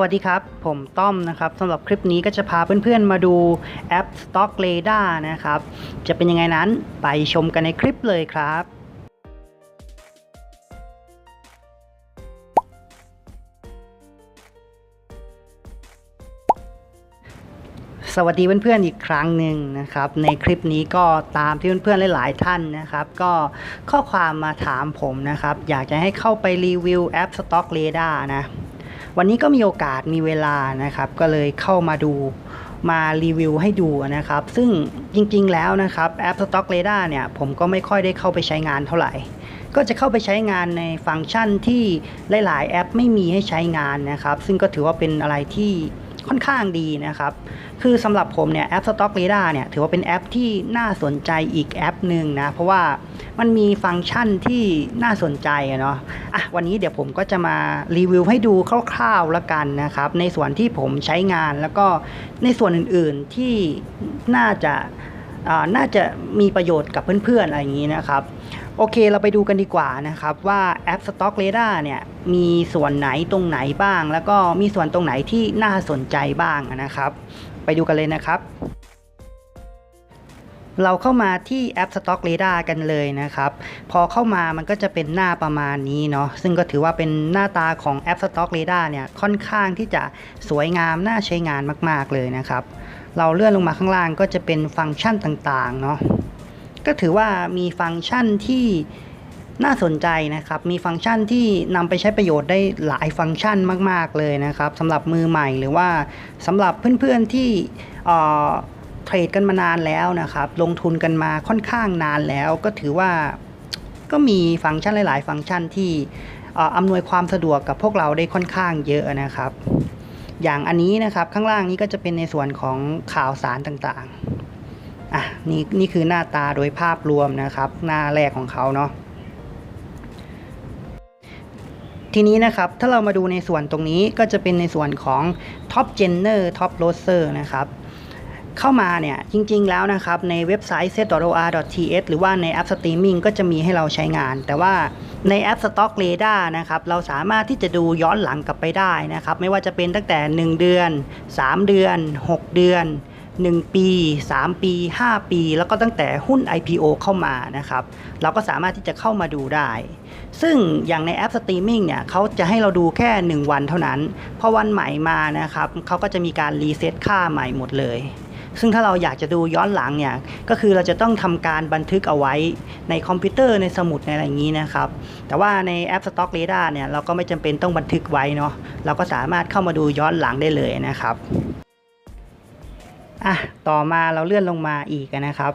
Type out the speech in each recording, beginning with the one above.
วัสดีครับ ผมต้อมนะครับสำหรับคลิปนี้ก็จะพาเพื่อนๆมาดูแอป Stock Radar นะครับ จะเป็นยังไงนั้นไปชมกันในคลิปเลยครับ สวัสดีเพื่อนๆอีกครั้งหนึ่งนะครับ ในคลิปนี้ก็ตามที่เพื่อนๆหลายๆท่านนะครับ ก็ข้อความมาถามผมนะครับ อยากจะให้เข้าไปรีวิวแอป Stock Radar นะ วันนี้ก็มีโอกาสมีเวลานะครับ ก็เลยเข้ามาดูมารีวิวให้ดูนะครับ ซึ่งจริงๆแล้วนะครับแอป Stock Radar เนี่ย ผมก็ไม่ค่อยได้เข้าไปใช้งานเท่าไหร่ ก็จะเข้าไปใช้งานในฟังก์ชันที่หลาย ๆ แอปไม่มีให้ใช้งานนะครับ ซึ่งก็ถือว่าเป็นอะไรที่ ค่อนข้างดีนะครับ คือสำหรับผมเนี่ยแอป Stock Radar เนี่ยถือว่าเป็นแอปที่น่าสนใจอีกแอปหนึ่งนะ เพราะว่ามันมีฟังก์ชันที่น่าสนใจอะเนาะอะวันนี้เดี๋ยวผมก็จะมารีวิวให้ดูคร่าวๆแล้วกันนะครับ ในส่วนที่ผมใช้งานแล้วก็ในส่วนอื่นๆที่น่าจะอ่าน่าจะมีประโยชน์กับเพื่อนๆอะไรอย่างนี้นะครับ โอเคเราไปดูกันดีกว่านะครับว่าแอป Stock Radar เนี่ยมีส่วนไหนตรงไหนบ้าง แล้วก็มีส่วนตรงไหนที่น่าสนใจบ้างนะครับ ไปดูกันเลยนะครับ เราเข้ามาที่แอป Stock Radar กันเลยนะครับ พอเข้ามามันก็จะเป็นหน้าประมาณนี้เนาะซึ่งก็ถือว่าเป็นหน้าตาของแอป Stock Radar เนี่ยค่อนข้างที่จะสวยงามน่าใช้งานมาก ๆเลยนะครับ เราเลื่อนลงมาข้างล่างก็จะเป็นฟังก์ชันต่างๆเนาะ ก็ถือว่ามีฟังก์ชันที่น่าสนใจนะครับ มีฟังก์ชันที่นำไปใช้ประโยชน์ได้หลายฟังก์ชันมาก ๆ เลยนะครับสำหรับมือใหม่หรือว่าสำหรับเพื่อนๆที่เทรดกันมานานแล้วนะครับ ลงทุนกันมาค่อนข้างนานแล้ว ก็ถือว่าก็มีฟังก์ชันหลาย ๆ ฟังก์ชันที่อำนวยความสะดวกกับพวกเราได้ค่อนข้างเยอะนะครับ อย่างอันนี้นะครับข้างล่างนี้ก็จะเป็นในส่วนของข่าวสารต่างๆ อะนี่นี่คือหน้าตาโดยภาพรวมนะครับ หน้าแรกของเขาเนาะทีนี้นะครับ ถ้าเรามาดูในส่วนตรงนี้ก็จะเป็นในส่วนของ Top g e n e r Top r o s e r นะครับ เข้ามาเนี่ยจริงๆแล้วนะครับ ในเว็บไซต์ set.or.th หรือว่าในแอป Streaming ก็จะมีให้เราใช้งาน แต่ว่าในแอป Stock Radar นะครับ เราสามารถที่จะดูย้อนหลังกลับไปได้นะครับ ไม่ว่าจะเป็นตั้งแต่ 1 เดือน 3 เดือน 6 เดือน 1 ปี 3 ปี 5 ปี แล้วก็ตั้งแต่หุ้น IPO เข้ามานะครับ เราก็สามารถที่จะเข้ามาดูได้ ซึ่งอย่างในแอปสตรีมมิ่งเนี่ยเขาจะให้เราดูแค่ 1 วันเท่านั้น พอวันใหม่มานะครับเขาก็จะมีการรีเซ็ตค่าใหม่หมดเลย ซึ่งถ้าเราอยากจะดูย้อนหลังเนี่ย ก็คือเราจะต้องทำการบันทึกเอาไว้ในคอมพิวเตอร์ในสมุดในอะไรอย่างนี้นะครับ แต่ว่าในแอป Stock Radar เนี่ยเราก็ไม่จำเป็นต้องบันทึกไว้เนาะ เราก็สามารถเข้ามาดูย้อนหลังได้เลยนะครับ อะต่อมาเราเลื่อนลงมาอีกนะครับ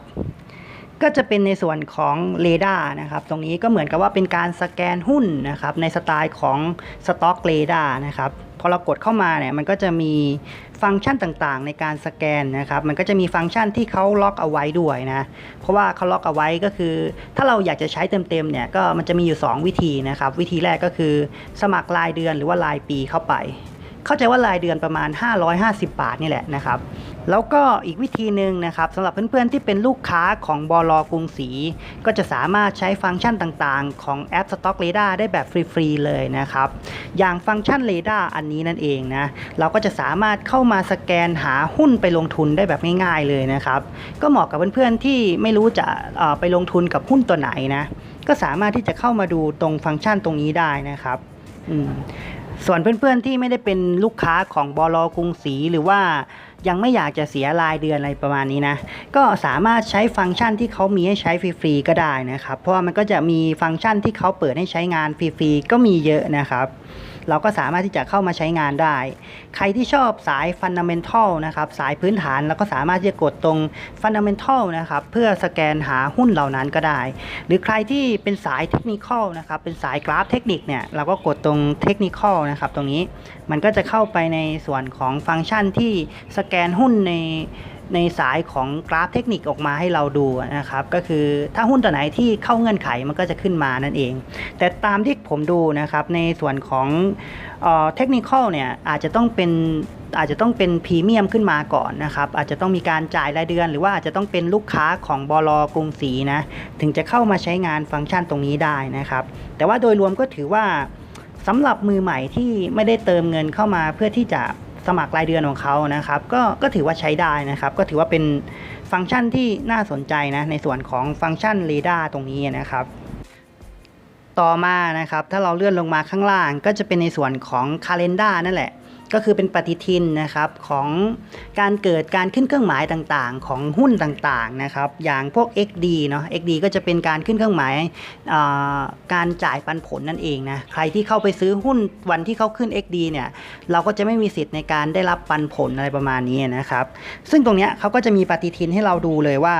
ก็จะเป็นในส่วนของเรดาร์นะครับ ตรงนี้ก็เหมือนกับว่าเป็นการสแกนหุ้นนะครับ ในสไตล์ของ Stock Radar นะครับพอเรากดเข้ามาเนี่ยมันก็จะมีฟังก์ชันต่างๆ ในการสแกนนะครับ มันก็จะมีฟังก์ชันที่เขาล็อกเอาไว้ด้วยนะ เพราะว่าเขาล็อกเอาไว้ก็คือ ถ้าเราอยากจะใช้เต็มๆเนี่ยก็มันจะมีอยู่ 2 วิธีนะครับ วิธีแรกก็คือสมัครรายเดือนหรือว่ารายปีเข้าไป เข้าใจว่ารายเดือนประมาณ 550 บาทนี่แหละนะครับแล้วก็อีกวิธีหนึ่งนะครับสำหรับเพื่อนๆที่เป็นลูกค้าของบลกรุงศรีก็จะสามารถใช้ฟังก์ชันต่างๆ ของแอป Stock Radar ได้แบบฟรีๆเลยนะครับ อย่างฟังก์ชัน Radar อันนี้นั่นเองนะเราก็จะสามารถเข้ามาสแกนหาหุ้นไปลงทุนได้แบบง่ายๆเลยนะครับก็เหมาะกับเพื่อนๆที่ไม่รู้จะไปลงทุนกับหุ้นตัวไหนนะก็สามารถที่จะเข้ามาดูตรงฟังก์ชันตรงนี้ได้นะครับอืม ส่วนเพื่อนๆที่ไม่ได้เป็นลูกค้าของบลกรุงศรีหรือว่ายังไม่อยากจะเสียรายเดือนอะไรประมาณนี้นะ ก็สามารถใช้ฟังก์ชันที่เขามีให้ใช้ฟรีๆก็ได้นะครับ เพราะว่ามันก็จะมีฟังก์ชันที่เขาเปิดให้ใช้งานฟรีๆก็มีเยอะนะครับ เราก็สามารถที่จะเข้ามาใช้งานได้ ใครที่ชอบสาย Fundamental นะครับสายพื้นฐานเราก็สามารถที่จะกดตรง Fundamental นะครับเพื่อสแกนหาหุ้นเหล่านั้นก็ได้ หรือใครที่เป็นสายเทคนิคนะครับเป็นสายกราฟเทคนิคเนี่ยเราก็กดตรงเทคนิคนะครับตรงนี้มันก็จะเข้าไปในส่วนของฟังก์ชันที่สแกนหุ้นใน ในสายของกราฟเทคนิคออกมาให้เราดูนะครับ ก็คือถ้าหุ้นตัวไหนที่เข้าเงื่อนไขมันก็จะขึ้นมานั่นเอง แต่ตามที่ผมดูนะครับในส่วนของเทคนิคเนี่ยอาจจะต้องเป็นอาจจะต้องเป็นพรีเมียมขึ้นมาก่อนนะครับ อาจจะต้องมีการจ่ายรายเดือน หรือว่าอาจจะต้องเป็นลูกค้าของบลกรุงศรีนะ ถึงจะเข้ามาใช้งานฟังก์ชันตรงนี้ได้นะครับ แต่ว่าโดยรวมก็ถือว่าสสำหรับมือใหม่ที่ไม่ได้เติมเงินเข้ามาเพื่อที่จะ สมัครรายเดือนของเขานะครับ ก็ก็ถือว่าใช้ได้นะครับ ก็ถือว่าเป็นฟังก์ชันที่น่าสนใจนะในส่วนของฟังก์ชันเรดาร์ตรงนี้นะครับ ต่อมานะครับ ถ้าเราเลื่อนลงมาข้างล่าง ก็จะเป็นในส่วนของ Calendar นั่นแหละ ก็คือเป็นปฏิทินนะครับของการเกิดการขึ้นเครื่องหมายต่างๆ ของหุ้นต่างๆนะครับอย่างพวก XD เนาะ XD ก็จะเป็นการขึ้นเครื่องหมายการจ่ายปันผลนั่นเองนะใครที่เข้าไปซื้อหุ้นวันที่เขาขึ้น XD เนี่ยเราก็จะไม่มีสิทธิ์ในการได้รับปันผลอะไรประมาณนี้นะครับ ซึ่งตรงเนี้ยเขาก็จะมีปฏิทินให้เราดูเลยว่า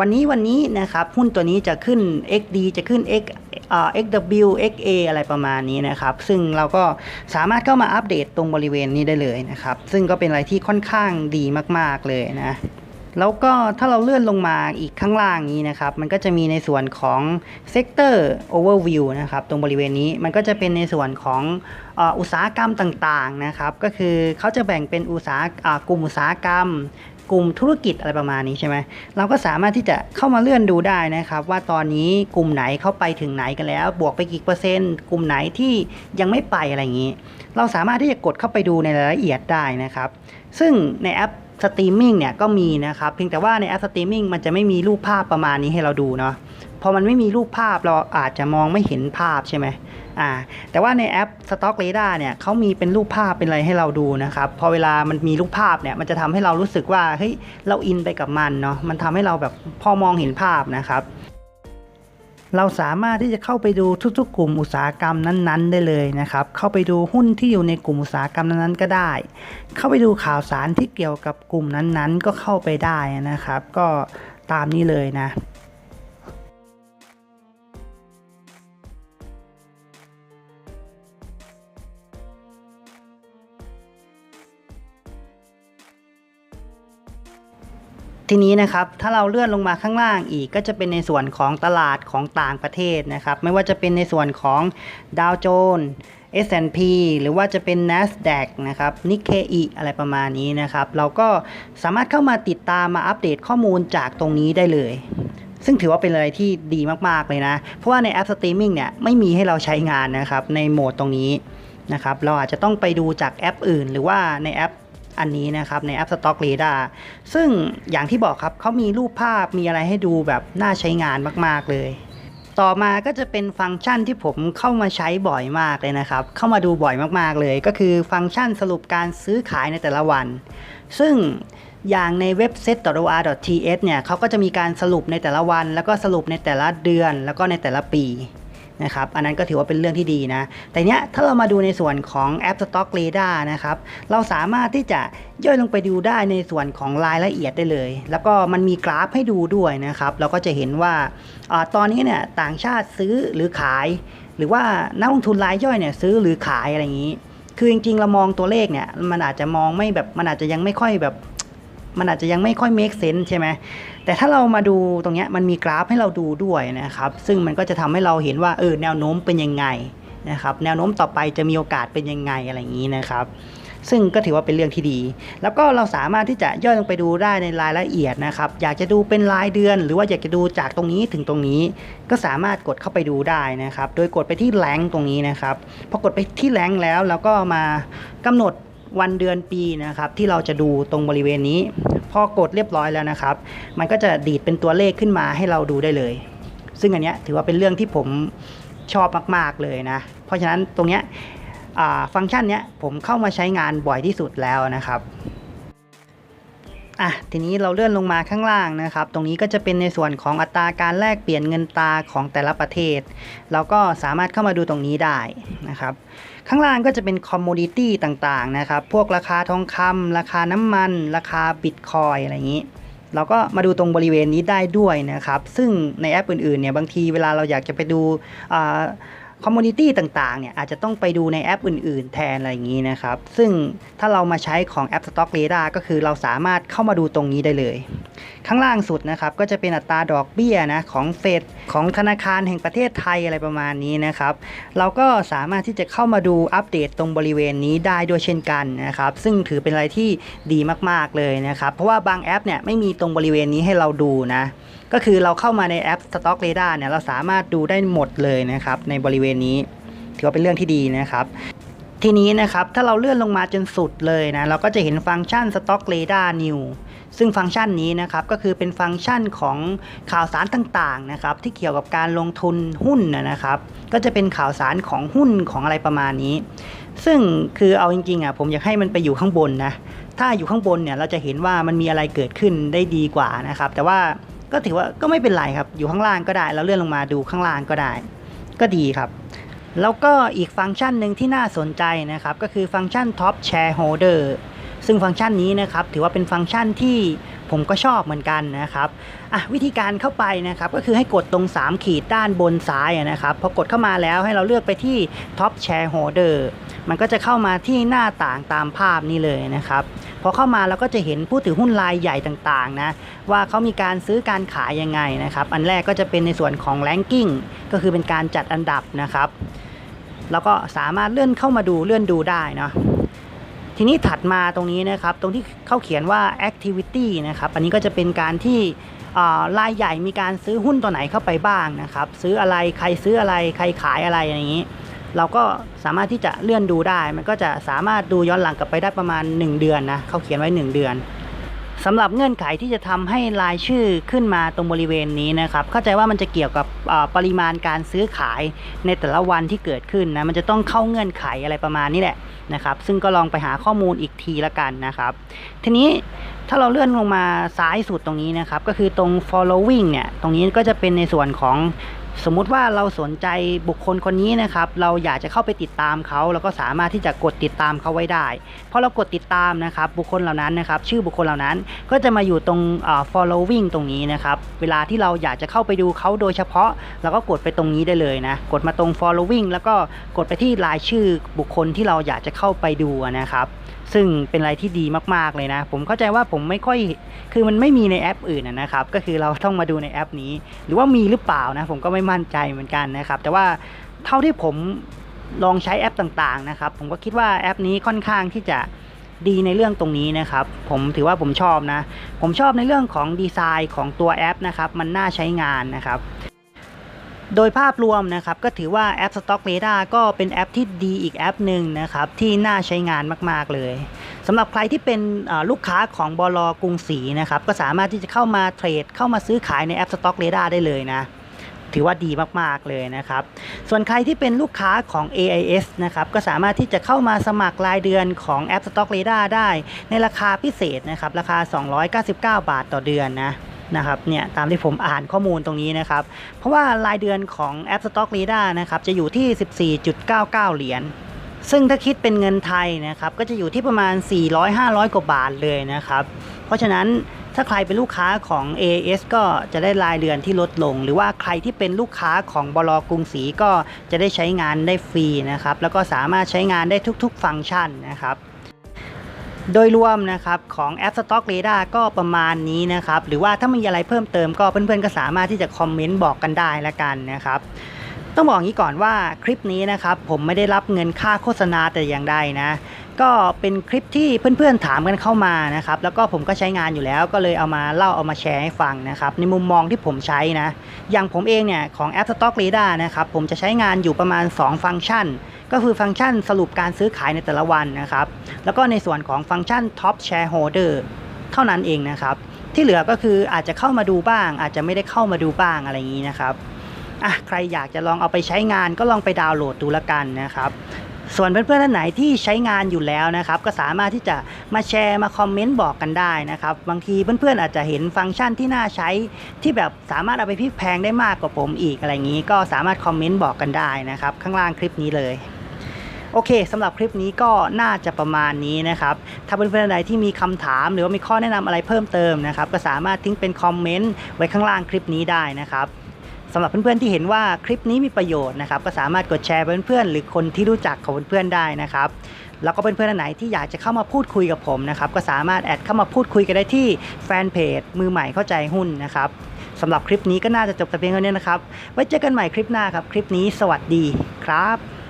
วันนี้วันนี้นะครับหุ้นตัวนี้จะขึ้น XD จะขึ้น X อ่า XW XA อะไรประมาณนี้นะครับ ซึ่งเราก็สามารถเข้ามาอัปเดตตรงบริเวณนี้ได้เลยนะครับ ซึ่งก็เป็นอะไรที่ค่อนข้างดีมาก ๆ เลยนะแล้วก็ถ้าเราเลื่อนลงมาอีกข้างล่างนี้นะครับ มันก็จะมีในส่วนของ Sector Overview นะครับตรงบริเวณนี้มันก็จะเป็นในส่วนของอุตสาหกรรมต่างๆนะครับ ก็คือเขาจะแบ่งเป็นอุตสาหกลุ่มอุตสาหกรรม กลุ่มธุรกิจอะไรประมาณนี้ใช่ไหมเราก็สามารถที่จะเข้ามาเลื่อนดูได้นะครับ ว่าตอนนี้กลุ่มไหนเข้าไปถึงไหนกันแล้ว บวกไปกี่เปอร์เซ็นต์ กลุ่มไหนที่ยังไม่ไปอะไรอย่างนี้ เราสามารถที่จะกดเข้าไปดูในรายละเอียดได้นะครับ ซึ่งในแอปสตรีมมิ่งเนี่ยก็มีนะครับ เพียงแต่ว่าในแอปสตรีมมิ่งมันจะไม่มีรูปภาพประมาณนี้ให้เราดูเนาะ พอมันไม่มีรูปภาพเราอาจจะมองไม่เห็นภาพใช่ไหมอ่าแต่ว่าในแอป Stock Radar เนี่ยเขามีเป็นรูปภาพเป็นอะไรให้เราดูนะครับ พอเวลามันมีรูปภาพเนี่ยมันจะทำให้เรารู้สึกว่าเฮ้ยเราอินไปกับมันเนาะมันทำให้เราแบบพอมองเห็นภาพนะครับเราสามารถที่จะเข้าไปดูทุกๆ กลุ่มอุตสาหกรรมนั้นๆ ได้เลยนะครับ เข้าไปดูหุ้นที่อยู่ในกลุ่มอุตสาหกรรมนั้นๆก็ได้ เข้าไปดูข่าวสารที่เกี่ยวกับกลุ่มนั้นๆ ก็เข้าไปได้นะครับ ก็ตามนี้เลยนะ ทีนี้นะครับถ้าเราเลื่อนลงมาข้างล่างอีกก็จะเป็นในส่วนของตลาดของต่างประเทศนะครับ ไม่ว่าจะเป็นในส่วนของดาวโจนส์ S&P หรือว่าจะเป็น NASDAQ นะครับ Nikkei อะไรประมาณนี้นะครับ เราก็สามารถเข้ามาติดตามมาอัปเดตข้อมูลจากตรงนี้ได้เลย ซึ่งถือว่าเป็นอะไรที่ดีมาก ๆ เลยนะ เพราะว่าในแอปสตรีมมิ่งเนี่ยไม่มีให้เราใช้งานนะครับ ในโหมดตรงนี้นะครับ เราอาจจะต้องไปดูจากแอปอื่น หรือว่าในแอป อันนี้นะครับในแอป Stock Radar ซึ่งอย่างที่บอกครับเขามีรูปภาพมีอะไรให้ดูแบบน่าใช้งานมาก ๆ เลย ต่อมาก็จะเป็นฟังก์ชันที่ผมเข้ามาใช้บ่อยมากเลยนะครับ เข้ามาดูบ่อยมากๆเลย ก็คือฟังก์ชันสรุปการซื้อขายในแต่ละวัน ซึ่งอย่างในเว็บ set.or.th เนี่ยเขาก็จะมีการสรุปในแต่ละวัน แล้วก็สรุปในแต่ละเดือน แล้วก็ในแต่ละปี นะครับ อันนั้นก็ถือว่าเป็นเรื่องที่ดีนะ แต่เนี้ยถ้าเรามาดูในส่วนของแอป Stock Radar นะครับ เราสามารถที่จะย่อยลงไปดูได้ในส่วนของรายละเอียดได้เลย แล้วก็มันมีกราฟให้ดูด้วยนะครับ เราก็จะเห็นว่าอตอนนี้เนี่ยต่างชาติซื้อหรือขาย หรือว่านักลงทุนรายย่อยเนี่ยซื้อหรือขายอะไรอย่างนี้ คือจริงๆเรามองตัวเลขเนี่ยมันอาจจะมองไม่แบบมันอาจจะยังไม่ค่อยแบบ มันอาจจะยังไม่ค่อย make sense ใช่ไหมแต่ถ้าเรามาดูตรงนี้มันมีกราฟให้เราดูด้วยนะครับ ซึ่งมันก็จะทำให้เราเห็นว่าเออแนวโน้มเป็นยังไงนะครับแนวโน้มต่อไปจะมีโอกาสเป็นยังไงอะไรอย่างนี้นะครับซึ่งก็ถือว่าเป็นเรื่องที่ดี แล้วก็เราสามารถที่จะย่อยลงไปดูได้ในรายละเอียดนะครับ อยากจะดูเป็นรายเดือน หรือว่าอยากจะดูจากตรงนี้ถึงตรงนี้ ก็สามารถกดเข้าไปดูได้นะครับ โดยกดไปที่แรงตรงนี้นะครับ พอกดไปที่แรงแล้วเราก็มากำหนดวันเดือนปีนะครับที่เราจะดูตรงบริเวณนี้ พอกดเรียบร้อยแล้วนะครับ มันก็จะดีดเป็นตัวเลขขึ้นมาให้เราดูได้เลย ซึ่งอันนี้ถือว่าเป็นเรื่องที่ผมชอบมากๆเลยนะ เพราะฉะนั้นตรงเนี้ยฟังก์ชันเนี้ยผมเข้ามาใช้งานบ่อยที่สุดแล้วนะครับ อะทีนี้เราเลื่อนลงมาข้างล่างนะครับ ตรงนี้ก็จะเป็นในส่วนของอัตราการแลกเปลี่ยนเงินตราของแต่ละประเทศ เราก็สามารถเข้ามาดูตรงนี้ได้นะครับ ข้างล่างก็จะเป็นคอมมูนิตี้ต่างๆนะครับ พวกราคาทองคำราคาน้ำมัน ราคาบิตคอยอะไรอย่างนี้ เราก็มาดูตรงบริเวณนี้ได้ด้วยนะครับ ซึ่งในแอปอื่นๆเนี่ยบางทีเวลาเราอยากจะไปดู คอมมูนิตี้ต่างๆเนี่ยอาจจะต้องไปดูในแอปอื่น ๆ แทนอะไรอย่างนี้นะครับ ซึ่งถ้าเรามาใช้ของแอป Stock Radar ก็คือเราสามารถเข้ามาดูตรงนี้ได้เลย ข้างล่างสุดนะครับก็จะเป็นอัตราดอกเบี้ยนะของเฟดของธนาคารแห่งประเทศไทยอะไรประมาณนี้นะครับเราก็สามารถที่จะเข้ามาดูอัปเดตตรงบริเวณนี้ได้ด้วยเช่นกันนะครับซึ่งถือเป็นอะไรที่ดีมากๆเลยนะครับเพราะว่าบางแอปเนี่ยไม่มีตรงบริเวณนี้ให้เราดูนะ ก็คือเราเข้ามาในแอป Stock Radar เนี่ยเราสามารถดูได้หมดเลยนะครับในบริเวณนี้ ถือว่าเป็นเรื่องที่ดีนะครับ ทีนี้นะครับถ้าเราเลื่อนลงมาจนสุดเลยนะเราก็จะเห็นฟังก์ชัน Stock Radar New ซึ่งฟังก์ชันนี้นะครับก็คือเป็นฟังก์ชันของข่าวสารต่างๆนะครับที่เกี่ยวกับการลงทุนหุ้นนะครับ ก็จะเป็นข่าวสารของหุ้นของอะไรประมาณนี้ ซึ่งคือเอาจริงๆอะผมอยากให้มันไปอยู่ข้างบนนะถ้าอยู่ข้างบนเนี่ยเราจะเห็นว่ามันมีอะไรเกิดขึ้นได้ดีกว่านะครับ แต่ว่า ก็ถือว่าก็ไม่เป็นไรครับ อยู่ข้างล่างก็ได้เราเลื่อนลงมาดูข้างล่างก็ได้ ก็ดีครับ แล้วก็อีกฟังก์ชันหนึ่งที่น่าสนใจนะครับ ก็คือฟังก์ชัน Top Shareholder ซึ่งฟังก์ชันนี้นะครับ ถือว่าเป็นฟังก์ชันที่ ผมก็ชอบเหมือนกันนะครับอะวิธีการเข้าไปนะครับก็คือให้กดตรง 3 ขีดด้านบนซ้ายนะครับพอกดเข้ามาแล้วให้เราเลือกไปที่ Top Shareholder มันก็จะเข้ามาที่หน้าต่างตามภาพนี้เลยนะครับพอเข้ามาเราก็จะเห็นผู้ถือหุ้นรายใหญ่ต่างๆนะว่าเขามีการซื้อการขายยังไงนะครับ อันแรกก็จะเป็นในส่วนของ ranking ก็คือเป็นการจัดอันดับนะครับ แล้วก็สามารถเลื่อนเข้ามาดูเลื่อนดูได้เนาะ ทีนี้ถัดมาตรงนี้นะครับตรงที่เขาเขียนว่า activity นะครับอันนี้ก็จะเป็นการที่รายใหญ่มีการซื้อหุ้นตัวไหนเข้าไปบ้างนะครับซื้ออะไรใครซื้ออะไรใครขายอะไรอย่างนี้ เราก็สามารถที่จะเลื่อนดูได้ มันก็จะสามารถดูย้อนหลังกลับไปได้ประมาณ 1 เดือนนะเขาเขียนไว้ 1 เดือนสำหรับเงื่อนไขที่จะทำให้รายชื่อขึ้นมาตรงบริเวณนี้นะครับเข้าใจว่ามันจะเกี่ยวกับปริมาณการซื้อขายในแต่ละวันที่เกิดขึ้นนะมันจะต้องเข้าเงื่อนไขอะไรประมาณนี้แหละ นะครับ ซึ่งก็ลองไปหาข้อมูลอีกทีละกันนะครับ ทีนี้ถ้าเราเลื่อนลงมาซ้ายสุดตรงนี้นะครับ ก็คือตรง following เนี่ย ตรงนี้ก็จะเป็นในส่วนของ สมมุติว่าเราสนใจบุคคลคนนี้นะครับ เราอยากจะเข้าไปติดตามเขาเราก็สามารถที่จะกดติดตามเขาไว้ได้พอเรากดติดตามนะครับ บุคคลเหล่านั้นนะครับ ชื่อบุคคลเหล่านั้นก็จะมาอยู่ตรง following ตรงนี้นะครับ เวลาที่เราอยากจะเข้าไปดูเขาโดยเฉพาะเราก็กดไปตรงนี้ได้เลยนะ กดมาตรง following แล้วก็กดไปที่รายชื่อบุคคลที่เราอยากจะเข้าไปดูนะครับ ซึ่งเป็นอะไรที่ดีมากๆเลยนะ ผมเข้าใจว่าผมไม่ค่อยคือมันไม่มีในแอปอื่นนะครับ ก็คือเราต้องมาดูในแอปนี้ หรือว่ามีหรือเปล่านะ ผมก็ไม่มั่นใจเหมือนกันนะครับ แต่ว่าเท่าที่ผมลองใช้แอปต่างๆนะครับ ผมก็คิดว่าแอปนี้ค่อนข้างที่จะดีในเรื่องตรงนี้นะครับ ผมถือว่าผมชอบนะ ผมชอบในเรื่องของดีไซน์ของตัวแอปนะครับ มันน่าใช้งานนะครับ โดยภาพรวมนะครับก็ถือว่าแอป Stock Radar ก็เป็นแอปที่ดีอีกแอปหนึ่งนะครับที่น่าใช้งานมากๆเลยสำหรับใครที่เป็นลูกค้าของบลกรุงศรีนะครับก็สามารถที่จะเข้ามาเทรด เข้ามาซื้อขายในแอป Stock Radar ได้เลยนะถือว่าดีมาก ๆ เลยนะครับ ส่วนใครที่เป็นลูกค้าของ AIS นะครับ ก็สามารถที่จะเข้ามาสมัครรายเดือนของแอป Stock Radar ได้ ในราคาพิเศษนะครับ ราคา 299 บาทต่อเดือนนะ นะครับเนี่ยตามที่ผมอ่านข้อมูลตรงนี้นะครับ เพราะว่ารายเดือนของแอป Stock Radar นะครับจะอยู่ที่ 14.99 เหรียญซึ่งถ้าคิดเป็นเงินไทยนะครับก็จะอยู่ที่ประมาณ 400-500 กว่าบาทเลยนะครับ เพราะฉะนั้นถ้าใครเป็นลูกค้าของ AAS ก็จะได้รายเดือนที่ลดลง หรือว่าใครที่เป็นลูกค้าของบลกรุงศรีก็จะได้ใช้งานได้ฟรีนะครับแล้วก็สามารถใช้งานได้ทุก ๆ ฟังก์ชันนะครับ โดยรวมนะครับของแอป Stock Radar ก็ประมาณนี้นะครับ หรือว่าถ้ามีอะไรเพิ่มเติมก็เพื่อนๆก็สามารถที่จะคอมเมนต์บอกกันได้ละกันนะครับต้องบอกอย่างนี้ก่อนว่าคลิปนี้นะครับผมไม่ได้รับเงินค่าโฆษณาแต่อย่างใดนะ ก็เป็นคลิปที่เพื่อนๆถามกันเข้ามานะครับ แล้วก็ผมก็ใช้งานอยู่แล้วก็เลยเอามาเล่าเอามาแชร์ให้ฟังนะครับ ในมุมมองที่ผมใช้นะ อย่างผมเองเนี่ยของแอป Stock Radar นะครับผมจะใช้งานอยู่ประมาณ 2 ฟังก์ชัน ก็คือฟังก์ชันสรุปการซื้อขายในแต่ละวันนะครับ แล้วก็ในส่วนของฟังก์ชัน Top Shareholder เท่านั้นเองนะครับ ที่เหลือก็คืออาจจะเข้ามาดูบ้าง อาจจะไม่ได้เข้ามาดูบ้างอะไรอย่างนี้นะครับอะใครอยากจะลองเอาไปใช้งานก็ลองไปดาวน์โหลดดูละกันนะครับส่วนเพื่อนๆท่านไหนที่ใช้งานอยู่แล้วนะครับ ก็สามารถที่จะมาแชร์มาคอมเมนต์บอกกันได้นะครับ บางทีเพื่อนๆอาจจะเห็นฟังก์ชันที่น่าใช้ที่แบบสามารถเอาไปพลิกแพงได้มากกว่าผมอีกอะไรอย่างนี้ ก็สามารถคอมเมนต์บอกกันได้นะครับ ข้างล่างคลิปนี้เลย โอเคสำหรับคลิปนี้ก็น่าจะประมาณนี้นะครับ ถ้าเพื่อนๆท่านใดที่มีคำถามหรือว่ามีข้อแนะนำอะไรเพิ่มเติมนะครับ ก็สามารถทิ้งเป็นคอมเมนต์ไว้ข้างล่างคลิปนี้ได้นะครับสำหรับเพื่อนๆที่เห็นว่าคลิปนี้มีประโยชน์นะครับ ก็สามารถกดแชร์เพื่อนๆหรือคนที่รู้จักของเพื่อนๆได้นะครับแล้วก็เพื่อนๆไหนที่อยากจะเข้ามาพูดคุยกับผมนะครับ ก็สามารถแอดเข้ามาพูดคุยกันได้ที่แฟนเพจมือใหม่เข้าใจหุ้นนะครับสำหรับคลิปนี้ก็น่าจะจบแต่เพียงเท่านี้นะครับ ไว้เจอกันใหม่คลิปหน้าครับ คลิปนี้สวัสดีครับ